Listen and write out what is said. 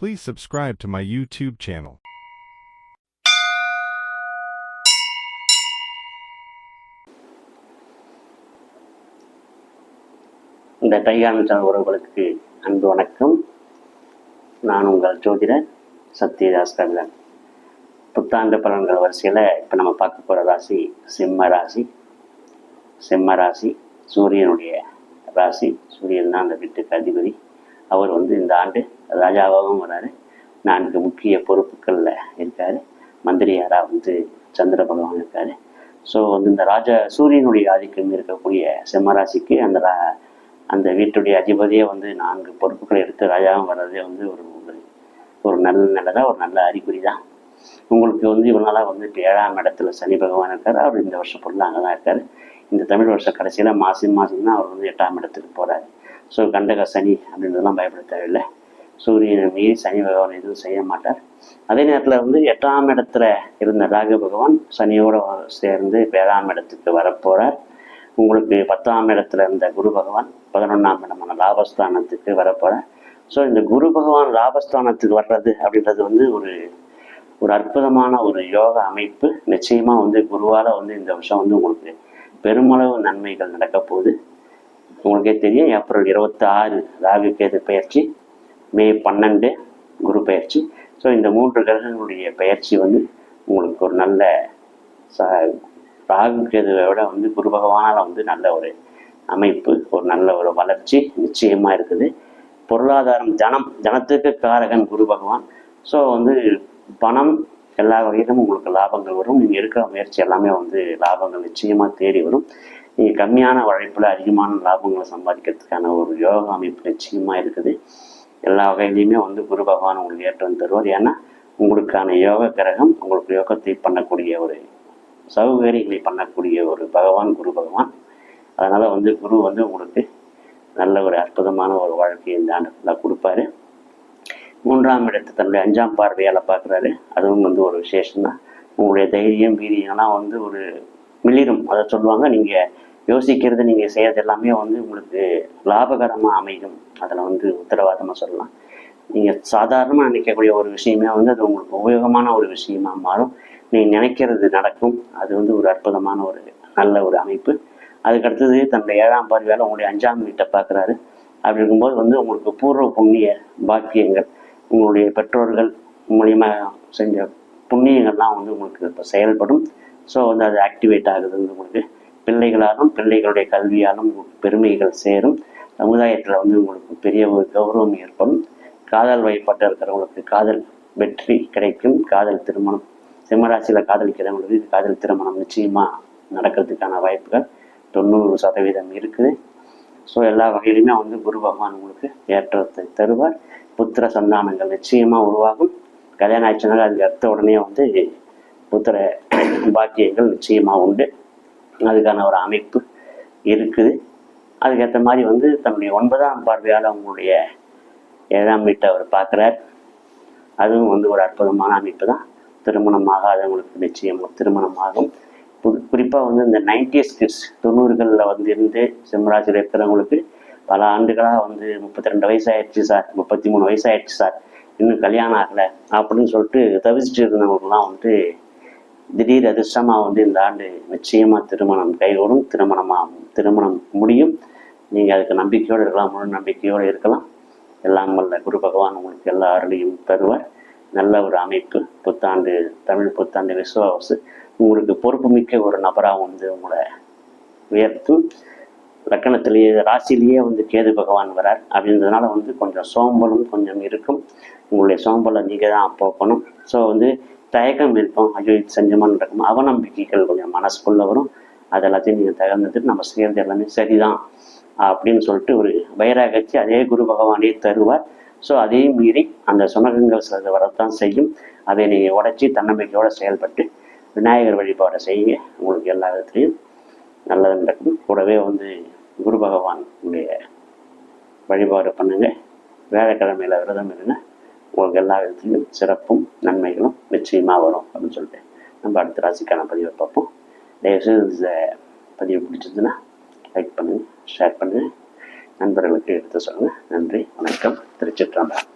Please subscribe to my YouTube channel. இந்த டைகான் channel உறவுகளுக்கு அன்பு வணக்கம். நான் உங்கள் ஜோதிடர் சத்யதாஸ் கவிதன் புத்தாண்டு பலன்கள் வரிசையில் இப்போ நம்ம பார்க்க போகிற ராசி சிம்ம ராசி. சிம்ம ராசி சூரியனுடைய ராசி. சூரியன் தான் அந்த வீட்டுக்கு அதிபதி. அவர் வந்து இந்த ஆண்டு ராஜாவாகவும் வராரு. நான்கு முக்கிய பொறுப்புகளில் இருக்கார். மந்திரியாராக வந்து சந்திர பகவான் இருக்கார். ஸோ வந்து இந்த ராஜா சூரியனுடைய ஆதிக்கம் இருக்கக்கூடிய சிம்மராசிக்கு அந்த ரா- அந்த வீட்டுடைய அதிபதியே வந்து நான்கு பொறுப்புகளை எடுத்து ராஜாவும் வர்றதே வந்து ஒரு ஒரு- நல்ல நல்லதாக ஒரு நல்ல அறிகுறி தான் உங்களுக்கு வந்து இவ்வளோ நாளாக வந்து இப்போ ஏழாம் இடத்துல சனி பகவான் இருக்கார். அவர் இந்த வருஷம் பொருள் அங்கே தான் இருக்கார். இந்த தமிழ் வருஷ கடைசியில் மாசி மாதம் தான் அவர் வந்து எட்டாம் இடத்துக்கு போகிறாரு ஸோ கண்டக சனி அப்படின்றதெல்லாம் பயப்பட தேவையில்லை. சூரியனை மீறி சனி பகவான் எதுவும் செய்ய மாட்டார். அதே நேரத்தில் வந்து எட்டாம் இடத்துல இருந்த ராகு பகவான் சனியோட சேர்ந்து ஏழாம் இடத்துக்கு வரப்போகிறார் உங்களுக்கு பத்தாம் இடத்துல இருந்த குரு பகவான் பதினொன்றாம் இடமான லாபஸ்தானத்துக்கு வரப்போகிறார் ஸோ இந்த குரு பகவான் லாபஸ்தானத்துக்கு வர்றது அப்படின்றது வந்து ஒரு ஒரு அற்புதமான ஒரு யோக அமைப்பு. நிச்சயமாக வந்து குருவால் வந்து இந்த வருஷம் வந்து உங்களுக்கு பெருமளவு நன்மைகள் நடக்க போகுது. உங்களுக்கே தெரியும் ஏப்ரல் இருபத்தி ஆறு ராகு கேது பயிற்சி மே பன்னெண்டு குரு பயிற்சி. ஸோ இந்த மூன்று கிரகங்களுடைய பயிற்சி வந்து உங்களுக்கு ஒரு நல்ல ச ராகு கேதுவை விட வந்து குரு பகவானால் வந்து நல்ல ஒரு அமைப்பு ஒரு நல்ல ஒரு வளர்ச்சி நிச்சயமாக இருக்குது. பொருளாதாரம் ஜனம் ஜனத்துக்கு காரகன் குரு பகவான். ஸோ வந்து பணம் எல்லா வகையிலும் உங்களுக்கு லாபங்கள் வரும். நீங்கள் எடுக்கிற முயற்சி எல்லாமே வந்து லாபங்கள் நிச்சயமாக தேடி வரும். நீங்கள் கம்மியான உழைப்பில் அதிகமான லாபங்களை சம்பாதிக்கிறதுக்கான ஒரு யோகா அமைப்பு நிச்சயமாக இருக்குது. எல்லா வகையிலையுமே வந்து குரு பகவான் உங்களுக்கு ஏற்றம் தருவார். ஏன்னா உங்களுக்கான யோக கிரகம் உங்களுக்கு யோகத்தை பண்ணக்கூடிய ஒரு சௌகரியங்களை பண்ணக்கூடிய ஒரு பகவான் குரு பகவான். அதனால் வந்து குரு வந்து உங்களுக்கு நல்ல ஒரு அற்புதமான ஒரு வாழ்க்கையை இந்த ஆண்டு ஃபுல்லாக கொடுப்பாரு. மூன்றாம் இடத்தை தன்னுடைய அஞ்சாம் பார்வையால் பார்க்குறாரு. அதுவும் வந்து ஒரு விசேஷம்தான். உங்களுடைய தைரியம் வீரியம்லாம் வந்து ஒரு மிளிரும். அதை சொல்லுவாங்க. நீங்கள் யோசிக்கிறது நீங்கள் செய்யறது எல்லாமே வந்து உங்களுக்கு லாபகரமாக அமையும். அதில் வந்து உத்தரவாதமாக சொல்லலாம். நீங்கள் சாதாரணமாக நினைக்கக்கூடிய ஒரு விஷயமே வந்து அது உங்களுக்கு உபயோகமான ஒரு விஷயமா மாறும். நீங்கள் நினைக்கிறது நடக்கும். அது வந்து ஒரு அற்புதமான ஒரு நல்ல ஒரு அமைப்பு. அதுக்கு அடுத்தது தன்னுடைய ஏழாம் பார்வையால் உங்களுடைய அஞ்சாம் வீட்டை பார்க்குறாரு. அப்படி இருக்கும்போது வந்து உங்களுக்கு பூர்வ புண்ணிய பாக்கியங்கள் உங்களுடைய பெற்றோர்கள் மூலியமாக செஞ்ச புண்ணியங்கள்லாம் வந்து உங்களுக்கு இப்போ செயல்படும். ஸோ வந்து அது ஆக்டிவேட் ஆகுது உங்களுக்கு. பிள்ளைகளாலும் பிள்ளைகளுடைய கல்வியாலும் உங்களுக்கு பெருமைகள் சேரும். சமுதாயத்தில் வந்து உங்களுக்கு பெரிய ஒரு கௌரவம் ஏற்படும். காதல் வழிபட்டு இருக்கிறவங்களுக்கு காதல் வெற்றி கிடைக்கும். காதல் திருமணம். சிம்மராசியில் காதலிக்கிறவங்களுக்கு காதல் திருமணம் நிச்சயமாக நடக்கிறதுக்கான வாய்ப்புகள் தொண்ணூறு சதவீதம் இருக்குது. ஸோ எல்லா வகையிலுமே வந்து குரு பகவான் உங்களுக்கு ஏற்றத்தை தருவார். புத்திர சந்தானங்கள் நிச்சயமாக உருவாகும். கல்யாணம் ஆயிடுச்சுனால அதுக்கு அடுத்த உடனே வந்து புத்திர பாக்கியங்கள் நிச்சயமாக உண்டு. அதுக்கான ஒரு அமைப்பு இருக்குது. அதுக்கேற்ற மாதிரி வந்து தன்னுடைய ஒன்பதாம் பார்வையால் அவங்களுடைய ஏழாம் வீட்டை அவர் பார்க்குறார். அதுவும் வந்து ஒரு அற்புதமான அமைப்பு தான் திருமணமாக அவங்களுக்கு நிச்சயம் திருமணமாகும். குறிப்பாக வந்து இந்த நைன்டிஸ் கிட்ஸ் தொண்ணூறுகளில் வந்து இருந்து சிம்மராசியில் இருக்கிறவங்களுக்கு பல ஆண்டுகளாக வந்து முப்பத்தி ரெண்டு வயசாயிடுச்சு சார். முப்பத்தி மூணு வயசாயிடுச்சு சார். இன்னும் கல்யாணம் ஆகலை அப்படின்னு சொல்லிட்டு தவிச்சிட்டு இருந்தவங்களுக்குலாம் வந்து திடீர் அதிர்ஷ்டமாக வந்து இந்த ஆண்டு நிச்சயமாக திருமணம் கைகூடும் திருமணமாகும் திருமணம் முடியும். நீங்கள் அதுக்கு நம்பிக்கையோடு இருக்கலாம் முழு நம்பிக்கையோடு இருக்கலாம். எல்லாம் வல்ல குரு பகவான் உங்களுக்கு எல்லா அருளையும் தருவார். நல்ல ஒரு அமைப்பு புத்தாண்டு தமிழ் புத்தாண்டு விசுவாசு உங்களுக்கு பொறுப்புமிக்க ஒரு நபராக வந்து உங்களை உயர்த்தும். லக்கணத்திலேயே ராசிலேயே வந்து கேது பகவான் வரார். அப்படின்றதுனால வந்து கொஞ்சம் சோம்பலும் கொஞ்சம் இருக்கும். உங்களுடைய சோம்பலை நீங்கள் தான் போக்கணும் ஸோ வந்து தயக்கம் இருக்கும் ஐயோ இது செஞ்சோமான்னு இருக்கும் அவநம்பிக்கைகள் கொஞ்சம் மனசுக்குள்ளே வரும். அது எல்லாத்தையும் நீங்கள் தகர்ந்துட்டு நம்ம செய்கிறது எல்லாமே சரிதான் அப்படின்னு சொல்லிட்டு ஒரு வைராகச்சி அதே குரு பகவானே தருவார். ஸோ அதையும் மீறி அந்த சுணக்கங்கள் சிலது வரத்தான் செய்யும். அதை நீங்கள் உடச்சி தன்னம்பிக்கையோடு செயல்பட்டு விநாயகர் வழிபாடை செய்யுங்க. உங்களுக்கு எல்லா விதத்துலையும் நல்லது நடக்கும். கூடவே வந்து குரு பகவான் உடைய வழிபாடு பண்ணுங்க. வேலைக்கிழமையில விரதம் இருங்க. உங்களுக்கு எல்லா விதத்திலும் சிறப்பும் நன்மைகளும் நிச்சயமாக வரும் அப்படின்னு சொல்லிட்டு நம்ம அடுத்த ராசிக்கான பதிவை பார்ப்போம். தயவுசெய்து இந்த பதிவு பிடிச்சதுன்னா லைக் பண்ணுங்கள் ஷேர் பண்ணுங்கள் நண்பர்களுக்கு எடுத்து சொல்லுங்கள் நன்றி வணக்கம். திருச்சிற்றம்பலம்.